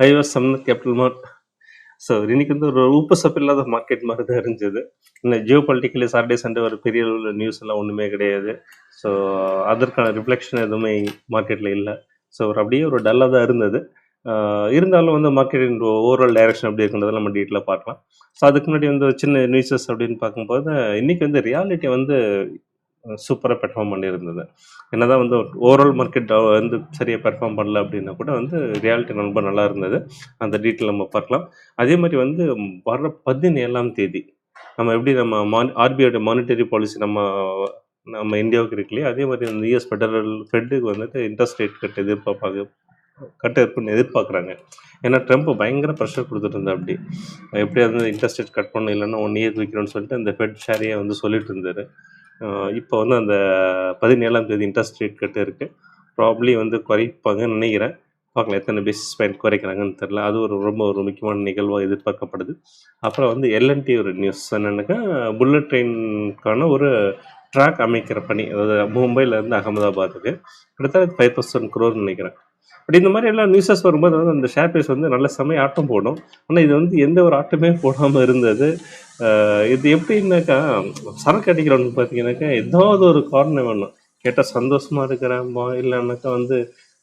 I was some capital mart so இன்னைக்கு வந்து ஒரு உப்புசப்பு இல்லாத மார்க்கெட் மாதிரி தான் இருந்தது. இன்னும் ஜியோ பொலிட்டிக்கலி சாட்டர்டே சண்டே ஒரு பெரிய அளவில் நியூஸ் எல்லாம் ஒன்றுமே கிடையாது. ஸோ அதற்கான ரிஃப்ளெக்ஷன் எதுவுமே மார்க்கெட்டில் இல்லை. ஸோ ஒரு அப்படியே ஒரு டல்லாக தான் இருந்தது. இருந்தாலும் வந்து மார்க்கெட்டின் ஓவரால் டைரக்ஷன் அப்படி இருக்குன்றதை நம்ம டீட்டெயிலாக பார்க்கலாம். ஸோ அதுக்கு முன்னாடி வந்து சின்ன நியூஸஸ் அப்படின்னு பார்க்கும்போது இன்றைக்கி வந்து ரியாலிட்டி வந்து சூப்பராக பெர்ஃபார்ம் பண்ணியிருந்தது. என்ன தான் வந்து ஓவரால் மார்க்கெட் வந்து சரியாக பெர்ஃபார்ம் பண்ணல அப்படின்னா கூட வந்து ரியாலிட்டி ரொம்ப நல்லா இருந்தது. அந்த டீட்டெயில் நம்ம பார்க்கலாம். அதே மாதிரி வந்து வர பதினேழாம் தேதி நம்ம எப்படி நம்ம மான் ஆர்பிஐயோட மானிட்டரி பாலிசி நம்ம நம்ம இந்தியாவுக்கு இருக்கு இல்லையா? அதே மாதிரி வந்து யூஎஸ் ஃபெடரல் ஃபெட்டுக்கு வந்துட்டு இன்ட்ரெஸ்ட் ரேட் கட் எதிர்பார்ப்பாங்க கட்ட இருக்குன்னு எதிர்பார்க்குறாங்க. ஏன்னா ட்ரம்ப் பயங்கர ப்ரெஷர் கொடுத்துட்டு இருந்தா அப்படி. எப்படியாவது வந்து இன்ட்ரெஸ்ட் ரேட் கட் பண்ணணும் இல்லைன்னா ஒன் இயர் வைக்கணும்னு சொல்லிட்டு அந்த ஃபெட் ஷேரையே வந்து சொல்லிட்டு இருந்தாரு. இப்போ வந்து அந்த பதினேழாம் தேதி இன்ட்ரெஸ்ட் ரேட் கட்டு இருக்குது ப்ராப்ளி வந்து குறைப்பாங்கன்னு நினைக்கிறேன். பார்க்கலாம் எத்தனை பேசிஸ் பாயிண்ட் குறைக்கிறாங்கன்னு தெரில அது ஒரு ரொம்ப ஒரு முக்கியமான நிகழ்வாக எதிர்பார்க்கப்படுது. அப்புறம் வந்து எல்என்டி ஒரு நியூஸ் என்னென்னாக்கா புல்லட் ட்ரெயினுக்கான ஒரு ட்ராக் அமைக்கிற பணி. அதாவது மும்பையிலேருந்து அகமதாபாத்துக்கு. கிட்டத்தட்ட ஃபைவ் தௌசண்ட் குரோர்னு நினைக்கிறேன். பட் இந்த மாதிரி எல்லாம் நியூஸஸ் வரும்போது வந்து அந்த ஷேர் பிரைஸ் வந்து நல்ல செம்மையாக ஆட்டம் போடும். ஆனால் இது வந்து எந்த ஒரு ஆட்டமே போடாமல் இருந்தது. இது எப்படின்னாக்கா சரக்கு அடிக்கிறவனுக்கு பார்த்தீங்கன்னாக்கா ஏதாவது ஒரு காரணம் வேணும். கேட்டால் சந்தோஷமா இருக்கிறாம்போ இல்லைன்னாக்கா வந்து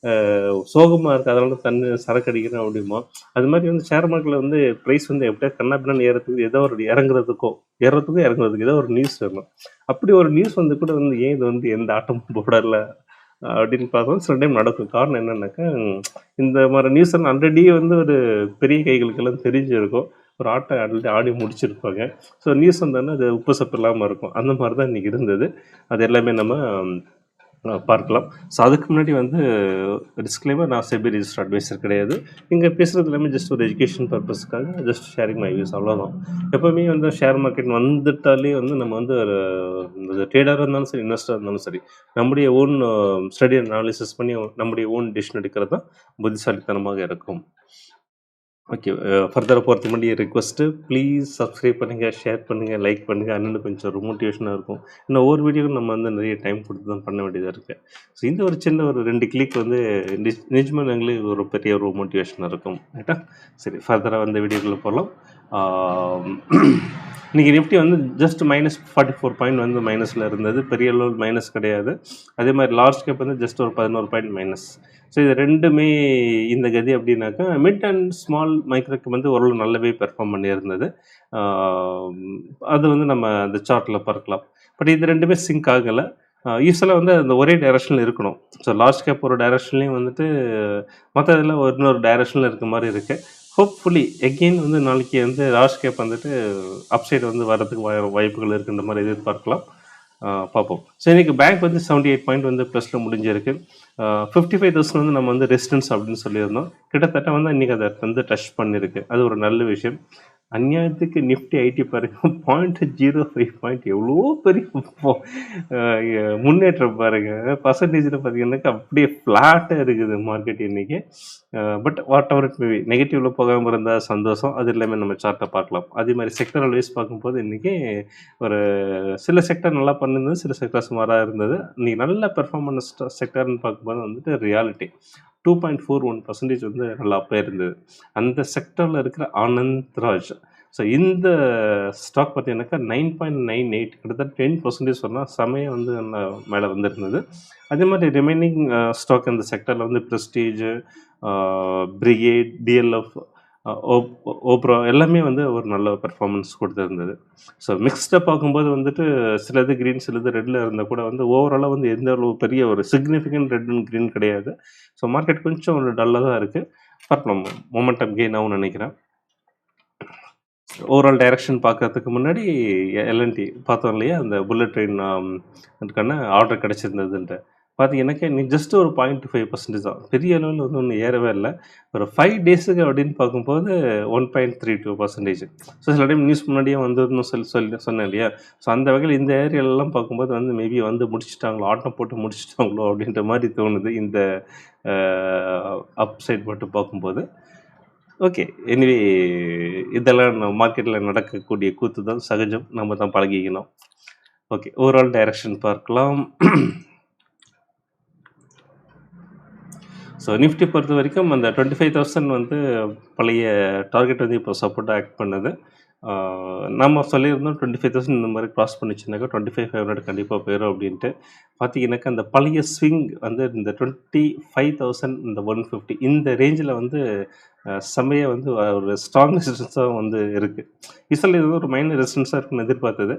சோகமாக சோகமா இருக்கு. அதனால தண்ணி சரக்கு அடிக்கிறேன் அப்படிமா. அது மாதிரி வந்து ஷேர் மார்க்கெட்டில் வந்து ப்ரைஸ் வந்து எப்படியா கண்ணாபின்னு ஏறத்துக்கு ஏதோ ஒரு இறங்குறதுக்கோ ஏறத்துக்கோ இறங்குறதுக்கு ஏதோ ஒரு நியூஸ் வேணும். அப்படி ஒரு நியூஸ் வந்து கூட வந்து ஏன் இது வந்து எந்த ஆட்டமும் போடல? அப்படின்னு பார்த்தோம் சில டைம் நடக்கும். காரணம் என்னன்னாக்கா இந்த மாதிரி நியூஸ் எல்லாம் ஆல்ரெடி வந்து ஒரு பெரிய கைகளுக்கெல்லாம் தெரிஞ்சிருக்கும். ஒரு ஆட்டை ஆல்ரெடி ஆடி முடிச்சிருப்பாங்க. ஸோ நியூஸ் வந்தோன்னா அது உப்பு சப்பு இல்லாமல் இருக்கும். அந்த மாதிரி தான் இன்றைக்கி இருந்தது. அது எல்லாமே நம்ம பார்க்கலாம். ஸோ அதுக்கு முன்னாடி வந்து டிஸ்க்ளைமர் நான் செபி ரிஜிஸ்டர் அட்வைசர் கிடையாது. இங்கே பேசுகிறது எல்லாமே ஜஸ்ட் ஒரு எஜுகேஷன் பர்பஸ்க்காக ஜஸ்ட் ஷேரிங் மை வியூஸ் அவ்வளோதான் எப்போவுமே வந்து ஷேர் மார்க்கெட் வந்துட்டாலே வந்து நம்ம வந்து ஒரு ட்ரேடராக இருந்தாலும் சரி இன்வெஸ்டராக இருந்தாலும் சரி நம்முடைய ஓன் ஸ்டடி அனாலிசிஸ் பண்ணி நம்முடைய ஓன் டிசிஷன் எடுக்கிறது தான் புத்திசாலித்தனமாக இருக்கும். ஓகே ஃபர்தராக uh, போகிறதுக்கு முன்னாடி ரெக்வஸ்ட்டு ப்ளீஸ் சப்ஸ்கிரைப் பண்ணுங்கள் ஷேர் பண்ணுங்கள் லைக் பண்ணுங்கள் அண்ணன் கொஞ்சம் ஒரு மோட்டிவேஷனாக இருக்கும். இன்னும் ஒவ்வொரு வீடியோக்கும் நம்ம வந்து நிறைய டைம் கொடுத்து தான் பண்ண வேண்டியதாக இருக்குது ஸோ இந்த ஒரு சின்ன ஒரு ரெண்டு கிளிக் வந்து நிஜ- எங்களுக்கு ஒரு பெரிய ஒரு மோட்டிவேஷனாக இருக்கும். ரைட்டா சரி ஃபர்தராக வந்து வீடியோக்குள்ளே போகலாம் இன்றைக்கி நிஃப்டி வந்து just minus forty four point வந்து மைனஸில் இருந்தது. பெரிய அளவு மைனஸ் கிடையாது. அதே மாதிரி லார்ஜ் கேப் வந்து ஜஸ்ட் ஒரு பதினோரு பாயிண்ட் மைனஸ் ஸோ இது ரெண்டுமே இந்த கதி அப்படின்னாக்கா மிட் அண்ட் ஸ்மால் மைக்ரோக்கு வந்து ஓரளவு நல்லாவே பெர்ஃபார்ம் பண்ணியிருந்தது. அது வந்து நம்ம அந்த சார்ட்டில் பார்க்கலாம். பட் இது ரெண்டுமே சிங்க் ஆகலை. யூஸ்வலாக வந்து அந்த ஒரே டைரக்ஷனில் இருக்கணும். ஸோ லார்ஜ் கேப் ஒரு டைரக்ஷன்லேயும் வந்துட்டு மற்ற இதில் ஒரு இன்னொரு டைரக்ஷனில் இருக்க மாதிரி இருக்குது ஹோப்ஃபுல்லி எகெயின் வந்து நாளைக்கு வந்து லார்ஜ் கேப் வந்துட்டு அப்சைடு வந்து வரதுக்கு வாய்- வாய்ப்புகள் இருக்குன்ற மாதிரி எதிர்பார்க்கலாம். ஆஹ் பார்ப்போம். ஸோ இன்னைக்கு பேங்க் வந்து செவன்டி எயிட் பாயிண்ட் வந்து ப்ளஸில் முடிஞ்சிருக்கு. ஃபிஃப்டி ஃபைவ் தௌசண்ட் வந்து நம்ம வந்து ரெசிடென்ஸ் அப்படின்னு சொல்லியிருந்தோம். கிட்டத்தட்ட வந்து இன்னைக்கு அதை வந்து டச் பண்ணியிருக்கு அது ஒரு நல்ல விஷயம். அந்நியாயத்துக்கு நிஃப்டி ஐடி பாருங்க. பாயிண்ட் ஜீரோ ஃபைவ் பாயிண்ட் எவ்வளோ பெரிய முன்னேற்றம் பாருங்க. பர்சன்டேஜில் பார்த்தீங்கன்னாக்கா அப்படியே ஃப்ளாட்டாக இருக்குது மார்க்கெட் இன்னைக்கு. But whatever it may be நெகட்டிவ்ல போகாமல் இருந்தால் சந்தோஷம். அது எல்லாமே நம்ம சார்ட்டை பார்க்கலாம். அதே மாதிரி செக்டரல் வைஸ் பார்க்கும்போது இன்றைக்கி ஒரு சில செக்டர் நல்லா பண்ணிருந்தது சில செக்டர் சுமாராக இருந்தது. இன்றைக்கி நல்ல பெர்ஃபார்ம் பண்ண செக்டர்னு பார்க்கும்போது வந்துட்டு realty two point four one percentage வந்து நல்லா போயிருந்தது அந்த செக்டரில் இருக்கிற ஆனந்த் ராஜ். ஸோ இந்த ஸ்டாக் பார்த்தீங்கன்னாக்கா நைன் பாயிண்ட் நைன் எயிட் கிட்டத்தட்ட டென் பர்சன்டேஜ் சொன்னால் செமையாக வந்து நல்லா மேலே வந்திருந்தது. அதே மாதிரி ரிமைனிங் ஸ்டாக் uh, இந்த செக்டரில் வந்து ப்ரெஸ்டீஜ் பிரிகேட் டிஎல்எஃப் ஓப்ரா எல்லாமே வந்து ஒரு நல்ல பெர்ஃபார்மன்ஸ் கொடுத்துருந்தது. ஸோ மிக்ஸ்டாக பார்க்கும்போது வந்துட்டு சிலது க்ரீன் சிலது ரெட்டில் இருந்தால் கூட வந்து ஓவராலாக வந்து எந்த அளவு பெரிய ஒரு சிக்னிஃபிகண்ட் ரெட் அண்ட் க்ரீன் கிடையாது. ஸோ மார்க்கெட் கொஞ்சம் ஒரு டல்லாக தான் இருக்குது பட் மொமெண்டம் கெயின் ஆகும் நினைக்கிறேன். ஓவரால் டைரக்ஷன் பார்க்கறதுக்கு முன்னாடி எல்என்டி பார்த்தோம் இல்லையா? அந்த புல்லட் ட்ரெயின் அதுக்கான ஆர்டர் கிடச்சிருந்ததுன்ட்டு. பார்த்தீங்கன்னாக்கா நீ ஜஸ்ட் ஒரு பாயிண்ட் ஃபைவ் பர்சன்டேஜ் தான். பெரிய அளவில் வந்து ஒன்றும் ஏறவே இல்லை. ஒரு ஃபைவ் டேஸுக்கு அப்படின்னு பார்க்கும்போது one point three two percentage so சில டைம் நியூஸ் முன்னாடியே வந்ததுன்னு சொல்லி சொல்லி சொன்னேன் இல்லையா? ஸோ அந்த வகையில் இந்த ஏரியாலெலாம் பார்க்கும்போது வந்து மேபி வந்து முடிச்சிட்டாங்களோ ஆட்டம் போட்டு முடிச்சிட்டாங்களோ அப்படின்ற மாதிரி தோணுது இந்த அப் சைட் மட்டும் பார்க்கும்போது. ஓகே எனிவே இதெல்லாம் மார்க்கெட்டில் நடக்கக்கூடிய கூத்து தான் சகஜம். நம்ம தான் பழகிக்கணும். ஓகே ஓவரால் டைரக்ஷன் பார்க்கலாம். ஸோ நிஃப்டி பொறுத்த வரைக்கும் அந்த டுவெண்ட்டி ஃபைவ் தௌசண்ட் வந்து பழைய டார்கெட் வந்து இப்போ சப்போர்ட்டாக ஆக்ட் பண்ணுது. நம்ம சொல்லியிருந்தோம் டுவெண்ட்டி ஃபைவ் தௌசண்ட் இந்த மாதிரி க்ராஸ் பண்ணிச்சுனாக்கா டுவெண்ட்டி ஃபைவ் ஃபைவ் ஹண்ட்ரட் கண்டிப்பாக போயிடும் அப்படின்ட்டு. பார்த்தீங்கன்னாக்கா அந்த பழைய ஸ்விங் வந்து இந்த டுவெண்ட்டி ஃபைவ் தௌசண்ட் இந்த ஒன் ஃபிஃப்டி இந்த ரேஞ்சில் வந்து அஹ், வந்து ஒரு ஸ்ட்ராங் ரெசிஸ்டன்ஸாக வந்து இருக்குது இசல் இது ஒரு மைனர் ரெசிஸ்டன்ஸாக இருக்குன்னு எதிர்பார்த்தது.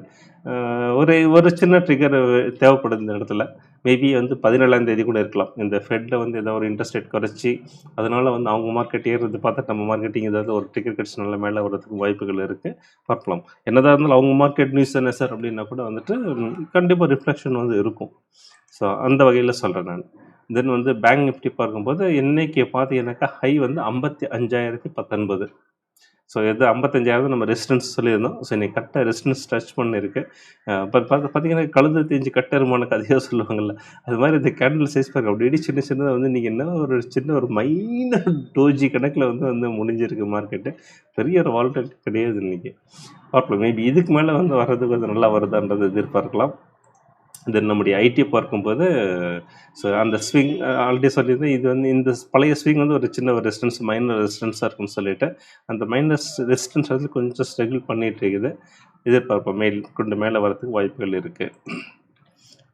ஒரு ஒரு சின்ன ட்ரிகர் தேவைப்படுது இந்த இடத்துல. மேபி வந்து பதினேழாம் தேதி கூட இருக்கலாம். இந்த ஃபெட்டில் வந்து ஏதாவது ஒரு இன்ட்ரெஸ்ட் ரேட் குறைச்சி அதனால் வந்து அவங்க மார்க்கெட் ஏறுறது பார்த்தா நம்ம மார்க்கெட்டிங் ஏதாவது ஒரு டிக்கெட் கட்சி நல்ல மேலே வரதுக்கு வாய்ப்புகள் இருக்குது பார்க்கலாம். என்னதான் இருந்தாலும் அவங்க மார்க்கெட் நியூஸ் என்ன சார் அப்படின்னா கூட வந்துட்டு கண்டிப்பாக ரிஃப்ளெக்ஷன் வந்து இருக்கும். ஸோ அந்த வகையில் சொல்கிறேன் நான். தென் வந்து பேங்க் நிஃப்டி பார்க்கும்போது இன்றைக்கி பார்த்தீங்கன்னாக்கா ஹை வந்து ஐம்பத்தி அஞ்சாயிரத்தி பத்தொன்பது. ஸோ இது ஐம்பத்தஞ்சாயிரம் நம்ம ரெசிடென்ஸ் சொல்லியிருந்தோம். ஸோ இன்னைக்கு கரெக்டாக ரெசிடென்ஸ் டச் பண்ணியிருக்கு. இப்போ பார்த்து பார்த்தீங்கன்னா கழுது தெரிஞ்சு கட்டருமான கதையாக சொல்லுவாங்கள்ல அது மாதிரி இந்த கேண்டில் சைஸ் பாருங்க. அப்படி சின்ன சின்னதாக வந்து நீங்கள் என்ன ஒரு சின்ன ஒரு மைனர் டோஜி கணக்கில் வந்து வந்து முடிஞ்சிருக்கு மார்க்கெட்டு பெரிய ஒரு வால்டல் கிடையாது இன்றைக்கி பார்க்கலாம். மேபி இதுக்கு மேலே வந்து வர்றது கொஞ்சம் நல்லா வருதான்றது எதிர்பார்க்கலாம். தென் நம்முடைய ஐடி பார்க்கும்போது ஸோ அந்த ஸ்விங் ஆல்ரெடி சொல்லியிருந்தேன் இது வந்து இந்த பழைய ஸ்விங் வந்து ஒரு சின்ன ஒரு ரெசிஸ்டன்ஸ் மைனர் ரெசிஸ்டன்ஸாக இருக்கும்னு சொல்லிட்டு அந்த மைனர் ரெசிஸ்டன்ஸ் வந்து கொஞ்சம் ஸ்ட்ரகிள் பண்ணிகிட்டு இருக்குது. எதிர்பார்ப்போம். மேல் கொண்டு மேலே வரதுக்கு வாய்ப்புகள் இருக்குது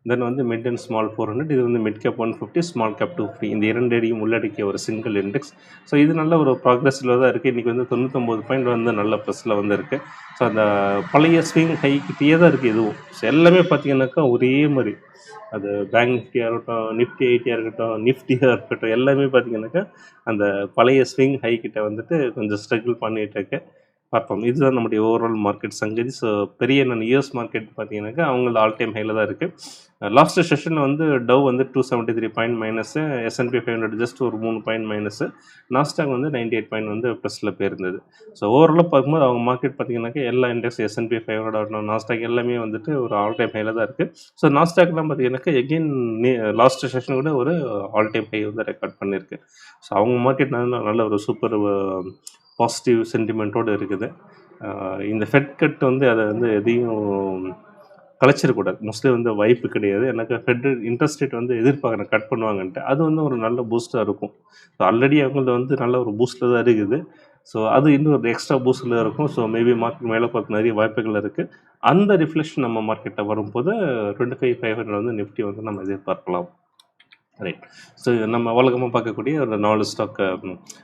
தென் வந்து mid and small four hundred இது வந்து mid cap one fifty small cap two fifty இந்த இரண்டு அடியும் உள்ளடக்கிய ஒரு சிங்கிள் இண்டெக்ஸ் ஸோ இது நல்ல ஒரு ப்ராக்ரஸில் தான் இருக்குது இன்றைக்கி வந்து தொண்ணூத்தொம்பது பாயிண்ட் வந்து நல்ல ப்ளஸில் வந்து இருக்குது ஸோ அந்த பழைய ஸ்விங் ஹைக்கிட்டே தான் இருக்குது இதுவும் ஸோ எல்லாமே பார்த்தீங்கன்னாக்கா ஒரே மாதிரி. அது பேங்க் நிஃப்டியாக இருக்கட்டும் நிஃப்டி ஐடியாக இருக்கட்டும் நிஃப்டியாக இருக்கட்டும் எல்லாமே பார்த்தீங்கன்னாக்கா அந்த பழைய ஸ்விங் ஹை கிட்ட வந்துட்டு கொஞ்சம் ஸ்ட்ரகிள் பண்ணிகிட்டு இருக்கேன் பார்ப்போம். இதுதான் நம்முடைய ஓவரால் மார்க்கெட் சங்கதி ஸோ பெரிய நான் யூஎஸ் மார்க்கெட் பார்த்தீங்கன்னாக்கா அவங்களது ஆல் டைம் ஹையில் தான் இருக்குது லாஸ்ட் செஷனில் வந்து டவ் வந்து two seventy three point minus S and P five hundred just ஒரு மூணு பாயிண்ட் மைனஸு நாஸ்டாக் வந்து நைன்டி எயிட் பாயிண்ட் வந்து ப்ளஸில் போயிருந்தது. ஸோ ஓவராலாக பார்க்கும்போது அவங்க மார்க்கெட் பார்த்தீங்கன்னாக்கா எல்லா index S and P five hundred ஆகட்டும் நாஸ்டாக் எல்லாமே வந்துட்டு ஒரு ஆல் டைம் ஹையில் தான் இருக்குது ஸோ நாஸ்டாக்லாம் பார்த்தீங்கன்னாக்கா எகெயின் லாஸ்ட் செஷன் கூட ஒரு ஆல் டைம் ஹை வந்து ரெக்கார்ட் பண்ணியிருக்கு ஸோ அவங்க மார்க்கெட் நல்ல நல்ல ஒரு சூப்பர் பாசிட்டிவ் சென்டிமெண்ட்டோடு இருக்குது. இந்த ஃபெட் கட் வந்து அதை வந்து எதையும் கலைச்சிடக்கூடாது. மோஸ்ட்லி வந்து வாய்ப்பு கிடையாது. எனக்கு ஃபெட் இன்ட்ரெஸ்ட் ரேட் வந்து எதிர்பார்க்குறேன் கட் பண்ணுவாங்கன்ட்டு. அது வந்து ஒரு நல்ல பூஸ்ட்டாக இருக்கும். ஸோ ஆல்ரெடி அவங்களது வந்து நல்ல ஒரு பூஸ்ட்டில் தான் இருக்குது. ஸோ அது இன்னும் ஒரு எக்ஸ்ட்ரா பூஸ்டில் இருக்கும். ஸோ மேபி மார்க்கெட் மேலே பார்த்து நிறைய வாய்ப்புகள் இருக்குது அந்த ரிஃப்ளெக்ஷன் நம்ம மார்க்கெட்டில் வரும்போது டுவெண்ட்டி ஃபைவ் ஃபைவ் ஹண்ட்ரட் வந்து நிஃப்டி வந்து நம்ம எதிர்பார்க்கலாம். ரைட் ஸோ நம்ம வழக்கமாக பார்க்கக்கூடிய ஒரு நாலு ஸ்டாக்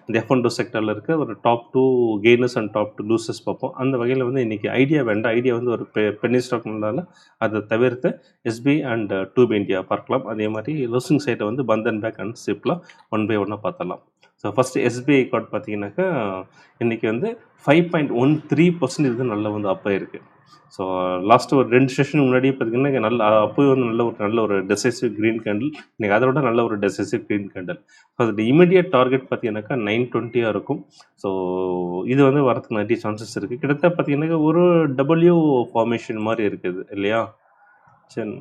இந்த எஃப் ஒன் டூ செக்டரில் இருக்க ஒரு top two gainers and top two losers பார்ப்போம். அந்த வகையில் வந்து இன்றைக்கி ஐடியா வேண்டாம். ஐடியா வந்து ஒரு பெ பென்னி ஸ்டாக் இருந்தால அதை தவிர்த்து எஸ்பி அண்ட் டூப் இந்தியா பார்க்கலாம். அதே மாதிரி லூசிங் சைட்டை வந்து Bandhan bank and சிப்லாம் one by ஒன்னாக பார்த்தலாம் ஸோ ஃபஸ்ட்டு எஸ்பிஐ கார்டு பார்த்தீங்கன்னாக்கா இன்றைக்கி வந்து five point one three percentage வந்து நல்லா வந்து அப்போ இருக்குது ஸோ லாஸ்ட்டு ஒரு ரெண்டு செஷன் முன்னாடியே பார்த்தீங்கன்னா நல்ல அப்போயே வந்து நல்ல ஒரு நல்ல ஒரு டெசைசிவ் க்ரீன் கேண்டில் இன்றைக்கி அதை விட நல்ல ஒரு டெசைசிவ் க்ரீன் கேண்டில் ஸோ அதோட இமீடியட் டார்கெட் பார்த்தீங்கன்னாக்கா நைன் டுவெண்ட்டியாக இருக்கும். ஸோ இது வந்து வரதுக்கு நிறைய சான்சஸ் இருக்குது கிட்டத்தட்ட பார்த்தீங்கன்னாக்கா ஒரு டபுள்யூ ஃபார்மேஷன் மாதிரி இருக்குது இல்லையா? சரி.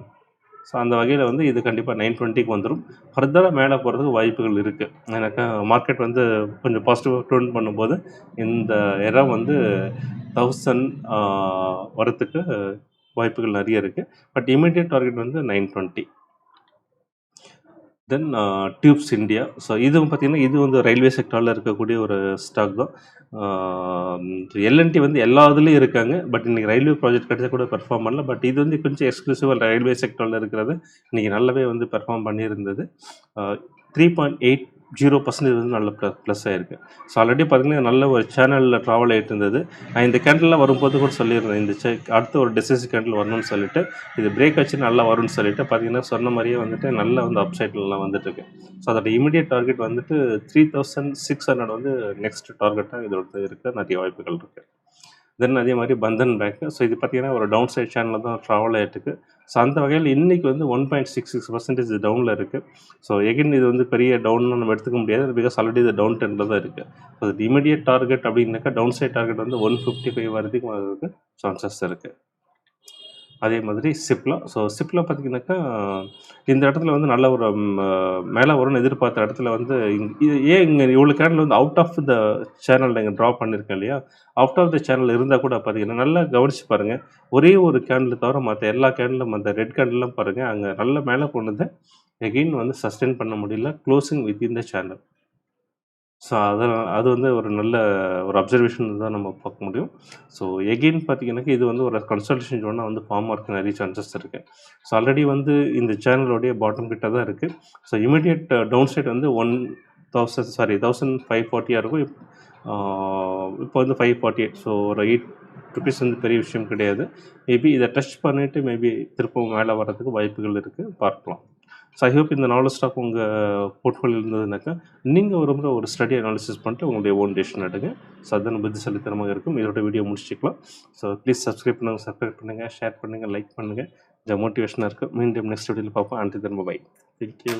ஸோ அந்த வகையில் வந்து இது கண்டிப்பாக நைன் டுவெண்ட்டிக்கு வந்துடும் ஃபர்தராக மேலே போகிறதுக்கு வாய்ப்புகள் இருக்குது ஏன்னாக்கா மார்க்கெட் வந்து கொஞ்சம் பாசிட்டிவாக டர்ன் பண்ணும்போது இந்த இடம் வந்து தௌசண்ட் வரத்துக்கு வாய்ப்புகள் நிறைய இருக்குது பட் இமீடியட் டார்கெட் வந்து nine twenty then tubes India so இது பார்த்திங்கன்னா இது வந்து ரயில்வே செக்டாரில் இருக்கக்கூடிய ஒரு ஸ்டாக் தான். எல்என்டி வந்து எல்லா இதுலேயும் இருக்காங்க. பட் இன்னைக்கு ரயில்வே ப்ராஜெக்ட் கிடச்சா கூட பெர்ஃபார்ம் பண்ணல. பட் இது வந்து கொஞ்சம் எக்ஸ்க்ளூசிவாக ரயில்வே செக்டரில் இருக்கிறது. இன்னைக்கு நல்லாவே வந்து perform பண்ணியிருந்தது. Three point eight zero percentage வந்து நல்ல ப்ளஸ் ப்ளஸ் ஆகிருக்கு ஸோ ஆல்ரெடி பார்த்தீங்கன்னா நல்ல ஒரு சேனலில் ட்ராவல் ஆகிட்டு இருந்தது. நான் இந்த கேண்டில்லாம் வரும்போது கூட சொல்லியிருந்தேன். இந்த செக் அடுத்து ஒரு டிசைஸ் கேண்டில் வரணும்னு சொல்லிட்டு இது பிரேக் ஆச்சு நல்லா வரும்னு சொல்லிட்டு பார்த்தீங்கன்னா சொன்ன மாதிரியே வந்துட்டு நல்லா வந்து அப் சைட்லலாம் ஸோ அதோட இமீடியட் டார்கெட் வந்துட்டு த்ரீ தௌசண்ட் சிக்ஸ் ஹண்ட்ரட் வந்து நெக்ஸ்ட் டார்கெட்டாக இதோட இருக்க. நிறைய வாய்ப்புகள் இருக்குது தென் அதே மாதிரி பந்தன் பேங்க் ஸோ இது பார்த்தீங்கன்னா ஒரு டவுன் சைட் சேனலில் தான் ட்ராவல் ஆகிட்டு ஸோ அந்த வகையில் இன்றைக்கி வந்து one point six six percentage டவுனில் இருக்குது ஸோ எகைன் இது வந்து பெரிய டவுன் நம்ம எடுத்துக்க முடியாது. பிகாஸ் ஆல்ரெடி இது டவுன் டென்னில் தான் இருக்குது ஸோ இமீடியட் டார்கெட் அப்படின்னாக்கா டவுன் சைட் டார்கெட் வந்து ஒன் ஃபிஃப்டி ஃபைவ் வரைக்கும் வரதுக்கு சான்சஸ் இருக்குது அதே மாதிரி சிப்லா. ஸோ சிப்லா பார்த்தீங்கன்னாக்கா இந்த இடத்துல வந்து நல்ல ஒரு மேலே வரும்னு எதிர்பார்த்த இடத்துல வந்து இது ஏன் இங்கே இவ்வளோ கேண்டில் வந்து அவுட் ஆஃப் த சேனல் நீங்கள் ட்ரா பண்ணியிருக்கேன் இல்லையா? அவுட் ஆஃப் த சேனல் இருந்தால் கூட பார்த்தீங்கன்னா நல்லா கவனித்து பாருங்கள் ஒரே ஒரு கேண்டில் தவிர மற்ற எல்லா கேண்டிலும் அந்த ரெட் கேண்டிலும் பாருங்கள் அங்கே நல்ல மேலே கொண்டு வந்து எகெயின் வந்து சஸ்டெயின் பண்ண முடியல closing within the channel so அதனால் அது வந்து ஒரு நல்ல ஒரு அப்சர்வேஷன் தான் நம்ம பார்க்க முடியும். ஸோ எகெயின் பார்த்தீங்கன்னாக்கா இது வந்து ஒரு கன்சல்டேஷன் ஜோனாக வந்து ஃபார்ம் ஆகிறதுக்கு நிறைய சான்சஸ் இருக்குது ஸோ ஆல்ரெடி வந்து இந்த சேனலோடைய பாட்டம் கிட்ட தான் இருக்குது ஸோ இமீடியட் டவுன் சைட் வந்து one thousand sorry thousand five ஃபார்ட்டியாக இருக்கும். இப்போ வந்து ஃபைவ் ஃபார்ட்டி எயிட் ஸோ ஒரு எயிட் ருபீஸ் வந்து பெரிய விஷயம் கிடையாது. மேபி இதை டச் பண்ணிவிட்டு மேபி திருப்பவும் மேலே வர்றதுக்கு வாய்ப்புகள் இருக்குது பார்க்கலாம். ஸோ ஐ ஹோப் இந்த நாலு ஸ்டாக் உங்கள் போர்ட்ஃபோலியோ இருந்ததுனாக்கா நீங்கள் விரும்புகிற ஒரு ஸ்டடி அனாலிசிஸ் பண்ணிட்டு உங்களுடைய ஓன் டெசிஷன் எடுங்க ஸோ அதுதான் புத்திசாலித்தனமாக இருக்கும். இதோட வீடியோ முடிச்சுக்கலாம். ஸோ ப்ளீஸ் சப்ஸ்கிரைப் பண்ணுங்கள் சப்ஸ்கிரைப் பண்ணுங்கள் ஷேர் பண்ணுங்கள் லைக் பண்ணுங்கள் இந்த மோட்டிவேஷனாக இருக்குது மீண்டும் நெக்ஸ்ட் வீடியோவில் பார்ப்போம். அண்ட் திரும்ப பை தேங்க்யூ